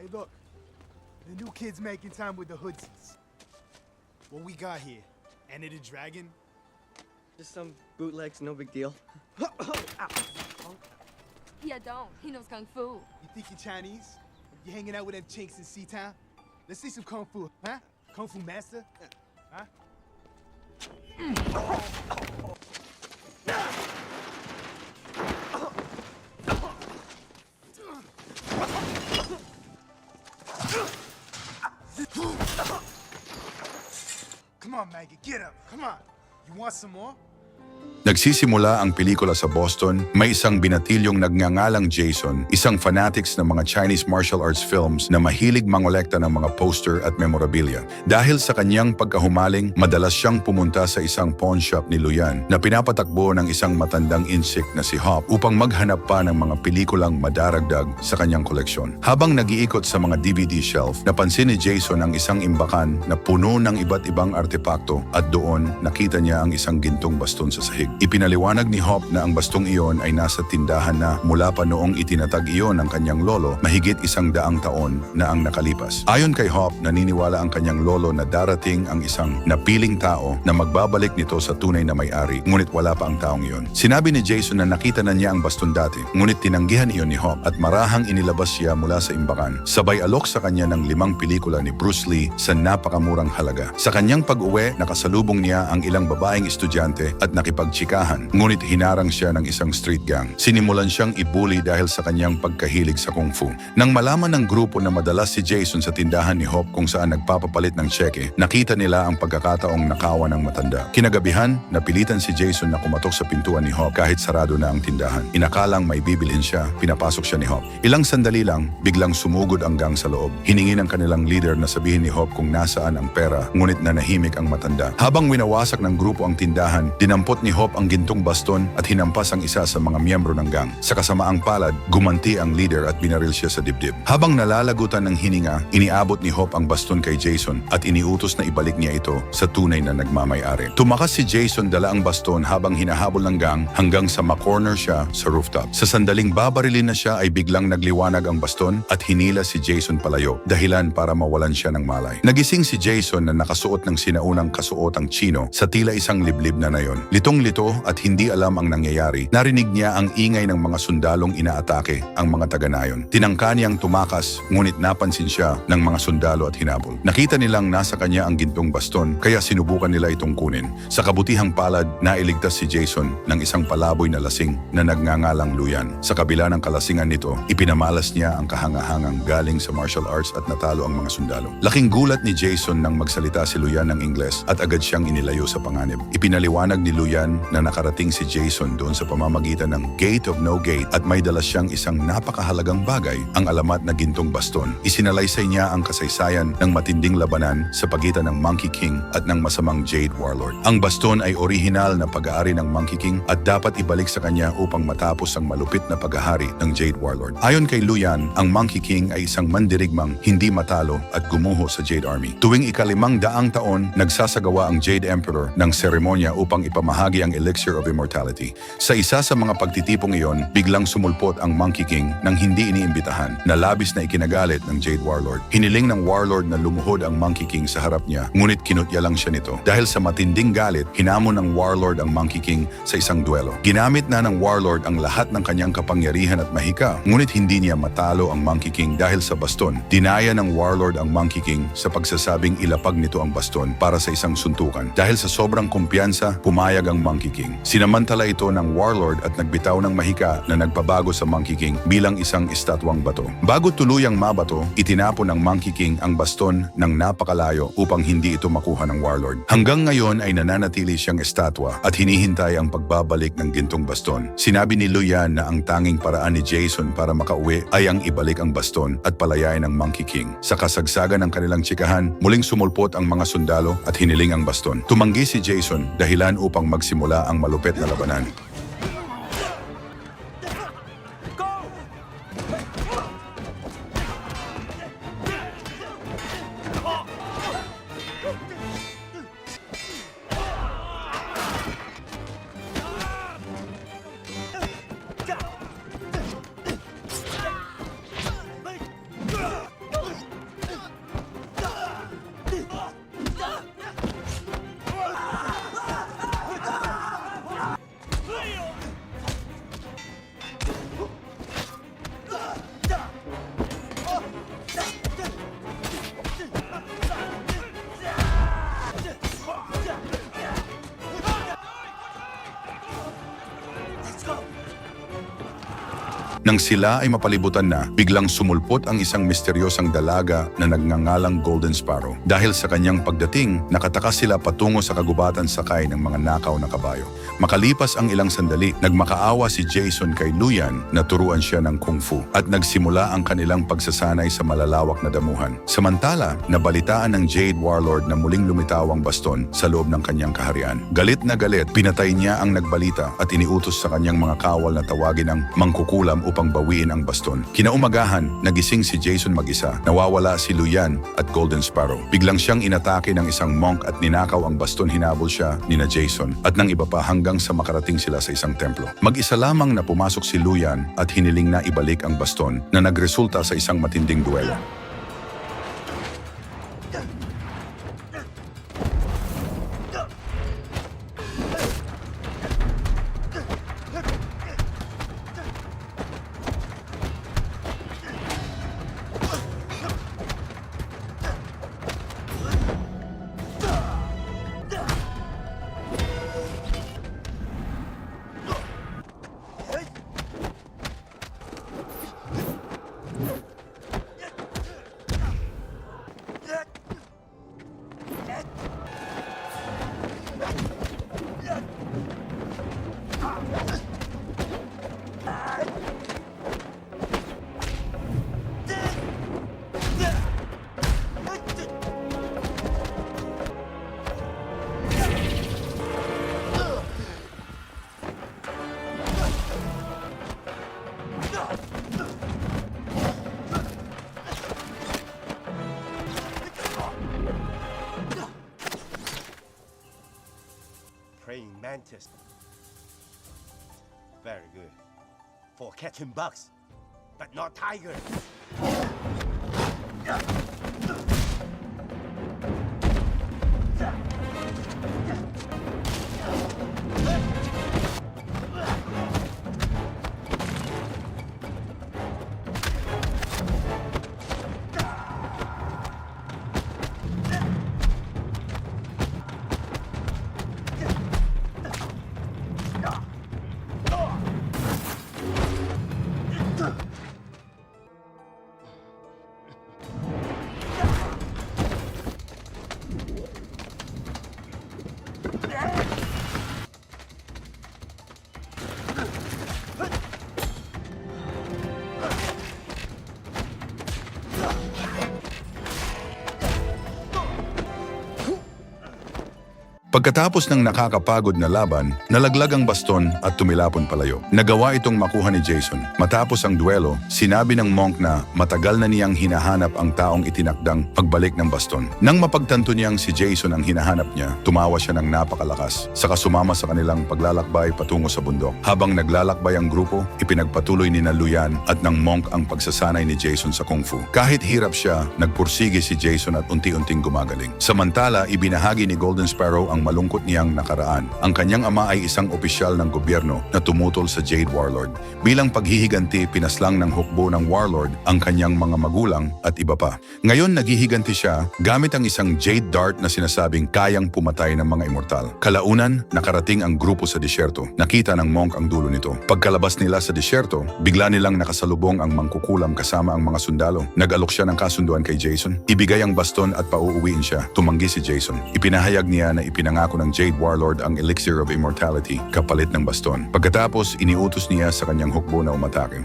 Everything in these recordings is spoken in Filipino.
Hey, look. The new kid's making time with the hoodsies. What we got here? Enter the Dragon? Just some bootlegs, no big deal. Yeah, don't. He knows kung fu. You think you're Chinese? You hanging out with them chinks in Sea-Town? Let's see some Kung Fu, huh? Kung Fu Master? Huh? on, Maggie, get up. Come on. You want some more? Nagsisimula ang pelikula sa Boston, may isang binatilyong nagngangalang Jason, isang fanatics ng mga Chinese martial arts films na mahilig mangolekta ng mga poster at memorabilia. Dahil sa kanyang pagkahumaling, madalas siyang pumunta sa isang pawn shop ni Luyan na pinapatakbo ng isang matandang insect na si Hop upang maghanap pa ng mga pelikulang madaragdag sa kanyang koleksyon. Habang nagiikot sa mga DVD shelf, napansin ni Jason ang isang imbakan na puno ng iba't ibang artepakto at doon nakita niya ang isang gintong baston sa sahig. Ipinaliwanag ni Hop na ang bastong iyon ay nasa tindahan na mula pa noong itinatag iyon ng kanyang lolo mahigit isang daang taon na ang nakalipas. Ayon kay Hop, naniniwala ang kanyang lolo na darating ang isang napiling tao na magbabalik nito sa tunay na may-ari, ngunit wala pa ang taong iyon. Sinabi ni Jason na nakita na niya ang baston dati, ngunit tinanggihan iyon ni Hop at marahang inilabas siya mula sa imbakan. Sabay alok sa kanya ng limang pelikula ni Bruce Lee sa napakamurang halaga. Sa kanyang pag-uwi, nakasalubong niya ang ilang babaeng estudyante at nakipagtsikahan, ngunit hinarang siya ng isang street gang. Sinimulan siyang ibuli dahil sa kanyang pagkahilig sa kung fu. Nang malaman ng grupo na madalas si Jason sa tindahan ni Hop kung saan nagpapapalit ng tseke, nakita nila ang pagkakataong nakawa ng matanda. Kinagabihan, napilitan si Jason na kumatok sa pintuan ni Hop kahit sarado na ang tindahan. Inakalang may bibilhin siya, pinapasok siya ni Hop. Ilang sandali lang, biglang sumugod ang gang sa loob. Hiningi ng kanilang leader na sabihin ni Hop kung nasaan ang pera, ngunit nanahimik ang matanda. Habang winawasak ng grupo ang tindahan, dinampot ni Hop ang gintong baston at hinampas ang isa sa mga miyembro ng gang. Sa kasamaang palad, gumanti ang leader at binaril siya sa dibdib. Habang nalalagutan ng hininga, iniabot ni Hop ang baston kay Jason at iniutos na ibalik niya ito sa tunay na nagmamayari. Tumakas si Jason dala ang baston habang hinahabol ng gang hanggang sa makorner siya sa rooftop. Sa sandaling babarilin na siya ay biglang nagliwanag ang baston at hinila si Jason palayo, dahilan para mawalan siya ng malay. Nagising si Jason na nakasuot ng sinaunang kasuotang chino sa tila isang liblib na nayon. Litong-lito at hindi alam ang nangyayari, narinig niya ang ingay ng mga sundalong inaatake ang mga taga-nayon. Tinangka niyang tumakas, ngunit napansin siya ng mga sundalo at hinabol. Nakita nilang nasa kanya ang gintong baston, kaya sinubukan nila itong kunin. Sa kabutihang palad, nailigtas si Jason ng isang palaboy na lasing na nagngangalang luyan. Sa kabila ng kalasingan nito, ipinamalas niya ang kahangahangang galing sa martial arts at natalo ang mga sundalo. Laking gulat ni Jason nang magsalita si Luyan ng Ingles at agad siyang inilayo sa panganib. Ipinaliwanag ni Luyan na nakarating si Jason doon sa pamamagitan ng Gate of No Gate at may dala siyang isang napakahalagang bagay, ang alamat na gintong baston. Isinalaysay niya ang kasaysayan ng matinding labanan sa pagitan ng Monkey King at ng masamang Jade Warlord. Ang baston ay orihinal na pag-aari ng Monkey King at dapat ibalik sa kanya upang matapos ang malupit na paghahari ng Jade Warlord. Ayon kay Luyan, ang Monkey King ay isang mandirigmang hindi matalo at gumuho sa Jade Army. Tuwing ikalimang daang taon, nagsasagawa ang Jade Emperor ng seremonya upang ipamahagi ang Elixir of Immortality. Sa isa sa mga pagtitipong iyon, biglang sumulpot ang Monkey King nang hindi iniimbitahan na labis na ikinagalit ng Jade Warlord. Hiniling ng Warlord na lumuhod ang Monkey King sa harap niya, ngunit kinutya lang siya nito. Dahil sa matinding galit, hinamon ng Warlord ang Monkey King sa isang duelo. Ginamit na ng Warlord ang lahat ng kanyang kapangyarihan at mahika, ngunit hindi niya matalo ang Monkey King dahil sa baston. Dinaya ng Warlord ang Monkey King sa pagsasabing ilapag nito ang baston para sa isang suntukan. Dahil sa sobrang kumpiyansa, pumayag ang Monkey King. Sinamantala ito ng Warlord at nagbitaw ng mahika na nagpabago sa Monkey King bilang isang estatwang bato. Bago tuluyang mabato, itinapon ng Monkey King ang baston ng napakalayo upang hindi ito makuha ng Warlord. Hanggang ngayon ay nananatili siyang estatwa at hinihintay ang pagbabalik ng gintong baston. Sinabi ni Luyan na ang tanging paraan ni Jason para makauwi ay ang ibalik ang baston at palayain ang Monkey King. Sa kasagsagan ng kanilang tsikahan, muling sumulpot ang mga sundalo at hiniling ang baston. Tumanggi si Jason dahilan upang magsimula ang malupit na labanan. Nang sila ay mapalibutan na, biglang sumulpot ang isang misteryosang dalaga na nagngangalang Golden Sparrow. Dahil sa kanyang pagdating, nakatakas sila patungo sa kagubatan sakay ng mga nakaw na kabayo. Makalipas ang ilang sandali, nagmakaawa si Jason kay Luyan na turuan siya ng kung fu at nagsimula ang kanilang pagsasanay sa malalawak na damuhan. Samantala, nabalitaan ng Jade Warlord na muling lumitaw ang baston sa loob ng kanyang kaharian. Galit na galit, pinatay niya ang nagbalita at iniutos sa kanyang mga kawal na tawagin ang mangkukulam upang bawiin ang baston. Kinaumagahan, nagising si Jason mag-isa. Nawawala si Luyan at Golden Sparrow. Biglang siyang inatake ng isang monk at ninakaw ang baston hinabol siya ni na Jason at ng iba pa hanggang sa makarating sila sa isang templo. Mag-isa lamang na pumasok si Luyan at hiniling na ibalik ang baston na nagresulta sa isang matinding duelo. Praying mantis. Very good. For catching bugs, but not tigers. Pagkatapos ng nakakapagod na laban, nalaglag ang baston at tumilapon palayo. Nagawa itong makuha ni Jason. Matapos ang duelo, sinabi ng monk na matagal na niyang hinahanap ang taong itinakdang pagbalik ng baston. Nang mapagtanto niyang si Jason ang hinahanap niya, tumawa siya ng napakalakas. Saka sumama sa kanilang paglalakbay patungo sa bundok. Habang naglalakbay ang grupo, ipinagpatuloy ni na Luyan at ng monk ang pagsasanay ni Jason sa kung fu. Kahit hirap siya, nagpursige si Jason at unti-unting gumagaling. Samantala, ibinahagi ni Golden Sparrow ang malungkot niyang nakaraan. Ang kanyang ama ay isang opisyal ng gobyerno na tumutol sa Jade Warlord. Bilang paghihiganti, pinaslang ng hukbo ng Warlord ang kanyang mga magulang at iba pa. Ngayon naghihiganti siya gamit ang isang Jade Dart na sinasabing kayang pumatay ng mga immortal. Kalaunan, nakarating ang grupo sa disyerto. Nakita ng monk ang dulo nito. Pagkalabas nila sa disyerto, bigla nilang nakasalubong ang mangkukulam kasama ang mga sundalo. Nag-alok siya ng kasunduan kay Jason. Ibigay ang baston at pauuwiin siya. Tumanggi si Jason. Ipinahayag niya na ipinangako ng Jade Warlord ang Elixir of Immortality kapalit ng baston. Pagkatapos, iniutos niya sa kanyang hukbo na umatake.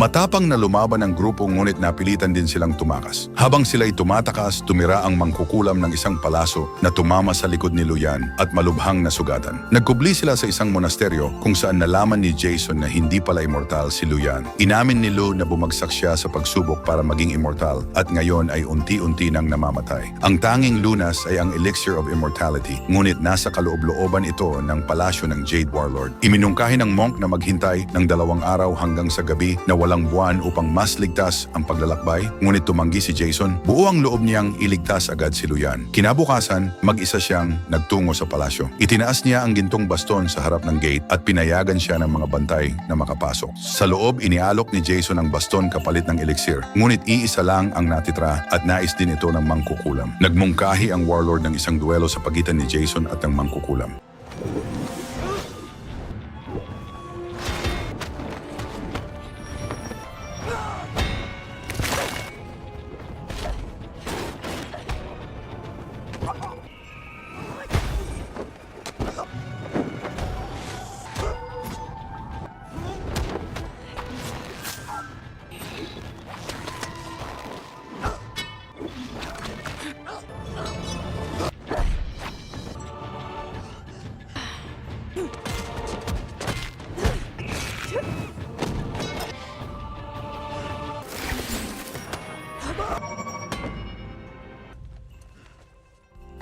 Matapang na lumaban ang grupo ngunit napilitan din silang tumakas. Habang sila'y tumatakas, tumira ang mangkukulam ng isang palaso na tumama sa likod ni Luyan at malubhang nasugatan. Nagkubli sila sa isang monasteryo kung saan nalaman ni Jason na hindi pala immortal si Luyan. Inamin ni Lu na bumagsak siya sa pagsubok para maging immortal at ngayon ay unti-unti nang namamatay. Ang tanging lunas ay ang Elixir of Immortality ngunit nasa kaloob-looban ito ng palasyo ng Jade Warlord. Iminungkahi ng monk na maghintay ng dalawang araw hanggang sa gabi na wala walang buwan upang mas ligtas ang paglalakbay, ngunit tumanggi si Jason, buo ang loob niyang iligtas agad si Luyan. Kinabukasan, mag-isa siyang nagtungo sa palasyo. Itinaas niya ang gintong baston sa harap ng gate at pinayagan siya ng mga bantay na makapasok. Sa loob, inialok ni Jason ang baston kapalit ng elixir. Ngunit iisa lang ang natitra at nais din ito ng mangkukulam. Nagmungkahi ang warlord ng isang duelo sa pagitan ni Jason at ng mangkukulam.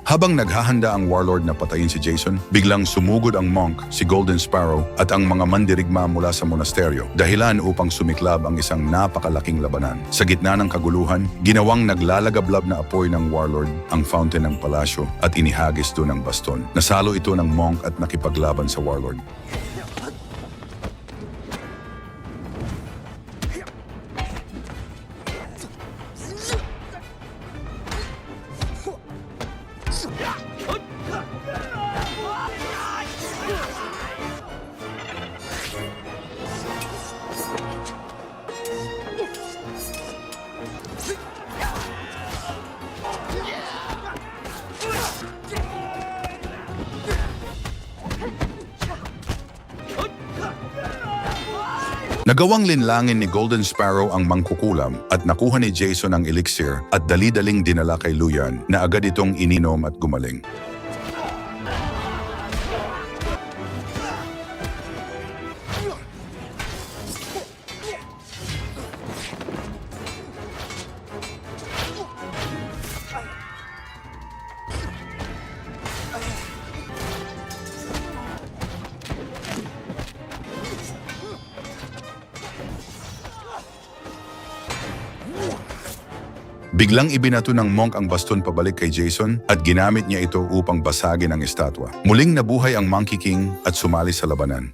Habang naghahanda ang warlord na patayin si Jason, biglang sumugod ang monk, si Golden Sparrow, at ang mga mandirigma mula sa monasteryo, dahilan upang sumiklab ang isang napakalaking labanan. Sa gitna ng kaguluhan, ginawang naglalagablab na apoy ng warlord ang fountain ng palasyo at inihagis doon ang baston. Nasalo ito ng monk at nakipaglaban sa warlord. Nagawang linlangin ni Golden Sparrow ang mangkukulam at nakuha ni Jason ang elixir at dali-daling dinala kay Luyan na agad itong ininom at gumaling. Biglang ibinato ng monk ang baston pabalik kay Jason at ginamit niya ito upang basagin ang estatwa. Muling nabuhay ang Monkey King at sumali sa labanan.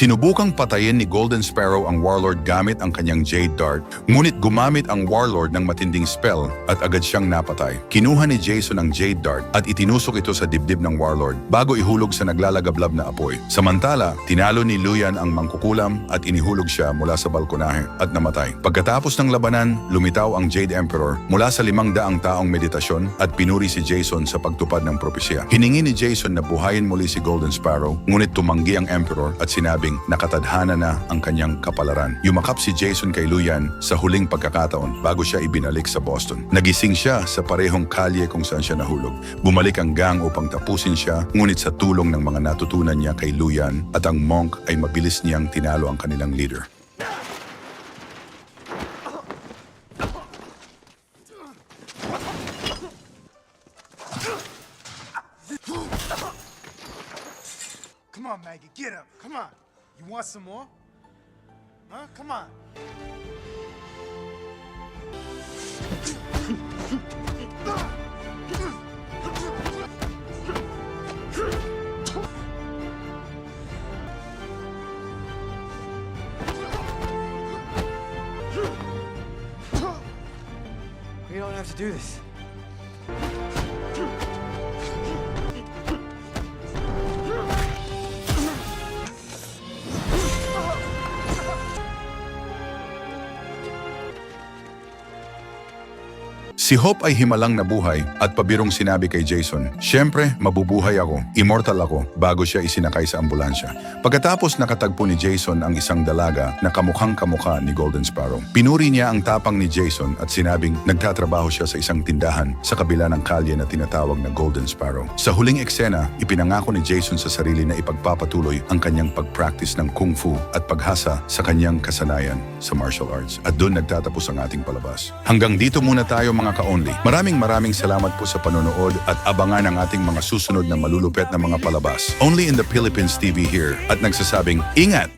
Sinubukang patayin ni Golden Sparrow ang Warlord gamit ang kanyang Jade Dart, ngunit gumamit ang Warlord ng matinding spell at agad siyang napatay. Kinuha ni Jason ang Jade Dart at itinusok ito sa dibdib ng Warlord bago ihulog sa naglalagablab na apoy. Samantala, tinalo ni Luyan ang mangkukulam at inihulog siya mula sa balkonahe at namatay. Pagkatapos ng labanan, lumitaw ang Jade Emperor mula sa limang daang taong meditasyon at pinuri si Jason sa pagtupad ng propesya. Hiningi ni Jason na buhayin muli si Golden Sparrow, ngunit tumanggi ang Emperor at sinabing nakatadhana na ang kanyang kapalaran. Yumakap si Jason kay Luyan sa huling pagkakataon bago siya ibinalik sa Boston. Nagising siya sa parehong kalye kung saan siya nahulog. Bumalik ang gang upang tapusin siya, ngunit sa tulong ng mga natutunan niya kay Luyan at ang monk ay mabilis niyang tinalo ang kanilang leader. Come on, Maggie, get up. Come on. You want some more? Huh? Come on. We don't have to do this. Si Hope ay himalang nabuhay at pabirong sinabi kay Jason, Siyempre, mabubuhay ako, immortal ako, bago siya isinakay sa ambulansya. Pagkatapos nakatagpo ni Jason ang isang dalaga na kamukhang kamukha ni Golden Sparrow. Pinuri niya ang tapang ni Jason at sinabing nagtatrabaho siya sa isang tindahan sa kabila ng kalye na tinatawag na Golden Sparrow. Sa huling eksena, ipinangako ni Jason sa sarili na ipagpapatuloy ang kanyang pag-practice ng kung fu at paghasa sa kanyang kasanayan sa martial arts. At doon nagtatapos ang ating palabas. Hanggang dito muna tayo mga ka-only. Maraming maraming salamat po sa panonood at abangan ang ating mga susunod na malulupet na mga palabas. Only in the Philippines TV here at nagsasabing, Ingat!